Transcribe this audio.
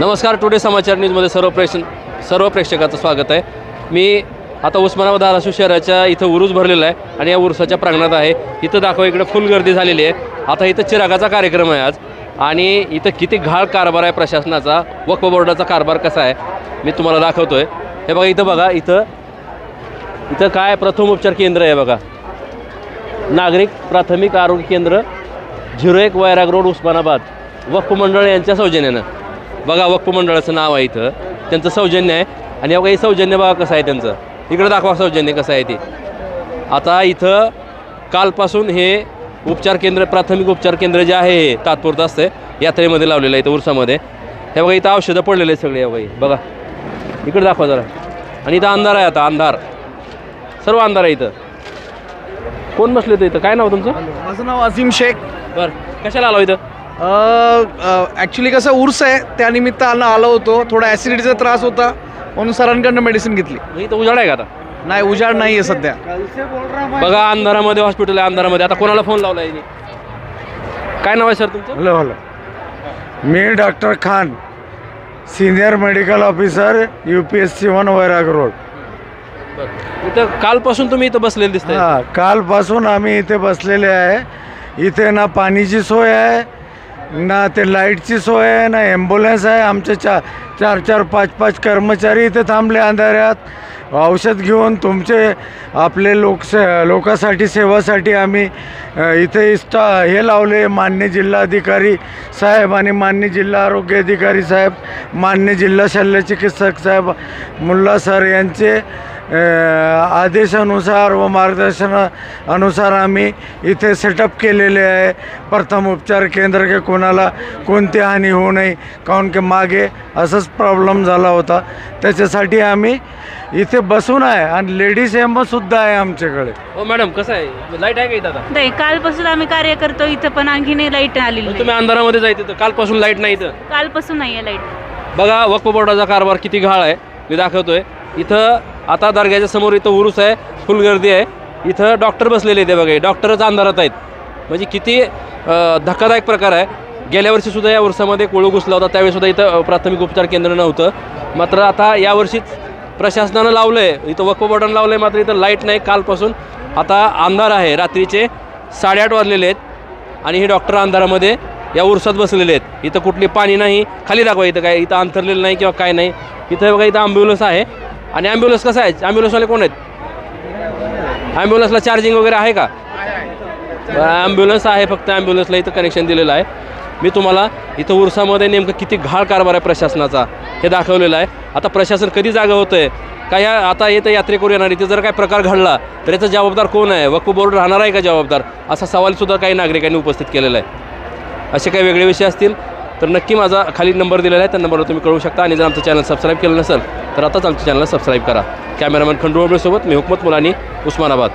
नमस्कार टुडे समाचार न्यूजमध्ये सर्व प्रेक्ष सर्व प्रेक्षकाचं स्वागत आहे. मी आता उस्मानाबाद धाराशिव शहराच्या इथं उरूस भरलेला आहे आणि या उरुसाच्या प्रांगणात आहे. इथं दाखवा इकडे फुल गर्दी झालेली आहे. आता इथं चिरागाचा कार्यक्रम आहे आज. आणि इथं किती घाळ कारभार आहे प्रशासनाचा वक्फ बोर्डाचा कारभार कसा आहे मी तुम्हाला दाखवतो आहे हे बघा इथं बघा इथं इथं काय प्रथम उपचार केंद्र आहे बघा. नागरिक प्राथमिक आरोग्य केंद्र झिरो एक वैराग रोड उस्मानाबाद. वक्फ मंडळ यांच्या सौजन्यानं. बघा वक्फ मंडळाचं नाव आहे इथं. त्यांचं सौजन्य आहे. आणि बघा हे सौजन्य बघा कसं आहे त्यांचं. इकडं दाखवा सौजन्य कसं आहे ते. आता इथं कालपासून हे उपचार केंद्र प्राथमिक उपचार केंद्र जे आहे हे तात्पुरतं असतं यात्रेमध्ये लावलेलं आहे इथं उरसामध्ये हे बघा इथं औषधं पडलेले सगळे हे बघा. बघा. इकडे दाखवा जरा. आणि इथं अंधार आहे आता अंधार. सर्व अंधार आहे इथं. कोण बसले होतं इथं? काय नाव तुमचं? माझं नाव अझीम शेख. बरं. कशाला आलो इथं? ॲक्च्युली कसं उर्स आहे त्यानिमित्त आलं आलो होतो. थोडा ॲसिडिटीचा त्रास होता म्हणून सरांकडनं मेडिसिन घेतली. इथं उजाड आहे का आता? नाही उजाड नाही आहे सध्या. बघा अंधारामध्ये हॉस्पिटल आहे अंधारामध्ये. आता कोणाला फोन लावला आहे काय नाव आहे सर तुमचं? Hello hello. मी doctor Khan senior medical officer U P S C one Vairag road इथं कालपासून तुम्ही इथं बसलेले दिसताय. हां कालपासून आम्ही इथे बसलेले आहे. इथे ना पाणीची सोय आहे ना ते लाईटची सोय आहे ना ॲम्ब्युलन्स आहे. आमचे चा चार चार पाच पाच कर्मचारी इथे थांबले अंधाऱ्यात औषध घेऊन तुमचे आपले लोक लोकांसाठी सेवासाठी आम्ही इथे स्टा हे लावले. मान्य जिल्हाधिकारी साहेब आणि मान्य जिल्हा आरोग्य अधिकारी साहेब मान्य जिल्हा शल्यचिकित्सक साहेब मुल्ला सर यांचे आदेशानुसार व मार्गदर्शनानुसार आम्ही इथे सेटअप केलेले आहे. प्रथम उपचार केंद्र के कोणाला कोणती हानी होऊ नये काऊन की मागे असंच प्रॉब्लेम झाला होता. त्याच्यासाठी आम्ही इथे बसून आहे आणि लेडीज सुद्धा आहे आमच्याकडे. हो मॅडम कसं आहे? लाइट आहे का इथं आता? नाही कालपासून आम्ही कार्य करतो इथं पण आणखी नाही लाइट आलेली नाही. तुम्ही अंधारामध्ये जायचं तर कालपासून लाइट नाही इथं. कालपासून नाही आहे लाइट बघा वक्फ बोर्डाचा कारभार किती घाळ आहे. मी दाखवतोय. इथं आता दर्ग्याच्या समोर इथं उरूस आहे फुल गर्दी आहे. इथं डॉक्टर बसलेले आहेत हे बघा डॉक्टरच अंधारात आहेत. म्हणजे किती अं, धक्कादायक प्रकार आहे. गेल्या वर्षी सुद्धा या वर्षामध्ये कोळू घुसला होता त्यावेळी सुद्धा इथं अं, प्राथमिक उपचार केंद्र नव्हतं. मात्र आता यावर्षीच प्रशासनानं लावलं आहे इथं वक्फ बोर्डानं लावलं आहे मात्र इथं लाइट नाही. कालपासून आता अंधार आहे. रात्रीचे साडेआठ वाजलेले आहेत आणि हे डॉक्टर अंधारामध्ये या उरसात बसलेले आहेत. इथं कुठली पाणी नाही. खाली दाखवा इथं काय इथं अंतरलेलं नाही किंवा काय नाही. इथं बघा इथं ॲम्ब्युलन्स आहे. आणि ॲम्ब्युलन्स कसं आहे? ॲम्ब्युलन्सवाले कोण आहेत? ॲम्ब्युलन्सला चार्जिंग वगैरे आहे का? ॲम्ब्युलन्स आहे. फक्त ॲम्ब्युलन्सला इथं कनेक्शन दिलेलं आहे. मी तुम्हाला इथं उरसामध्ये नेमकं किती घाळ कारभार आहे प्रशासनाचा हे दाखवलेलं आहे. आता प्रशासन कधी जागा होतं आहे का या आता येतं यात्रेकरू येणार इथे जर काय प्रकार घडला तर याचा जबाबदार कोण आहे? वक्फ बोर्ड राहणार आहे का जबाबदार? असा सवालसुद्धा काही नागरिकांनी उपस्थित केलेला आहे. असे काही वेगळे विषय असतील तर नक्की माझा खाली नंबर दिलेला आहे. त्या नंबरवर तुम्ही कळू शकता. आणि जर आमचं चॅनल सबस्क्राईब केलं नसेल तर आताच आमच्या चॅनलला सबस्क्राईब करा. कॅमेरामॅन खंडू सोबत मी हुकमत मुलानी उस्मानाबाद.